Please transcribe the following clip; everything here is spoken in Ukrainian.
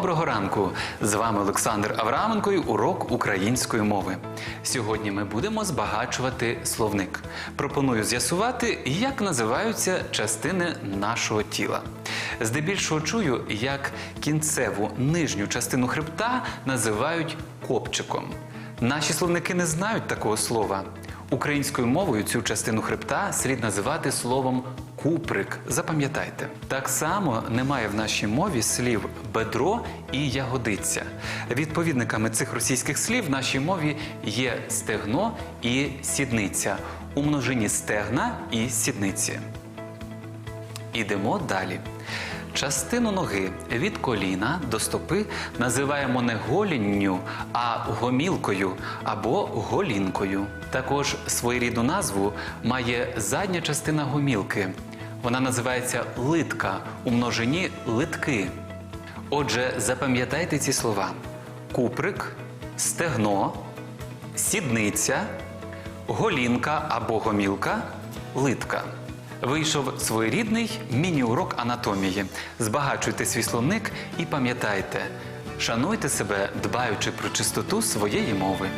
Доброго ранку! З вами Олександр Авраменко і урок української мови. Сьогодні ми будемо збагачувати словник. Пропоную з'ясувати, як називаються частини нашого тіла. Здебільшого чую, як кінцеву нижню частину хребта називають копчиком. Наші словники не знають такого слова. Українською мовою цю частину хребта слід називати словом куприк. Запам'ятайте. Так само немає в нашій мові слів бедро і ягодиця. Відповідниками цих російських слів в нашій мові є стегно і сідниця. У множині стегна і сідниці. Ідемо далі. Частину ноги від коліна до стопи називаємо не голінню, а гомілкою або голінкою. Також своєрідну назву має задня частина гомілки. Вона називається литка у множині литки. Отже, запам'ятайте ці слова: куприк, стегно, сідниця, голінка або гомілка, литка вийшов своєрідний міні-урок анатомії. Збагачуйте свій словник і пам'ятайте, шануйте себе, дбаючи про чистоту своєї мови.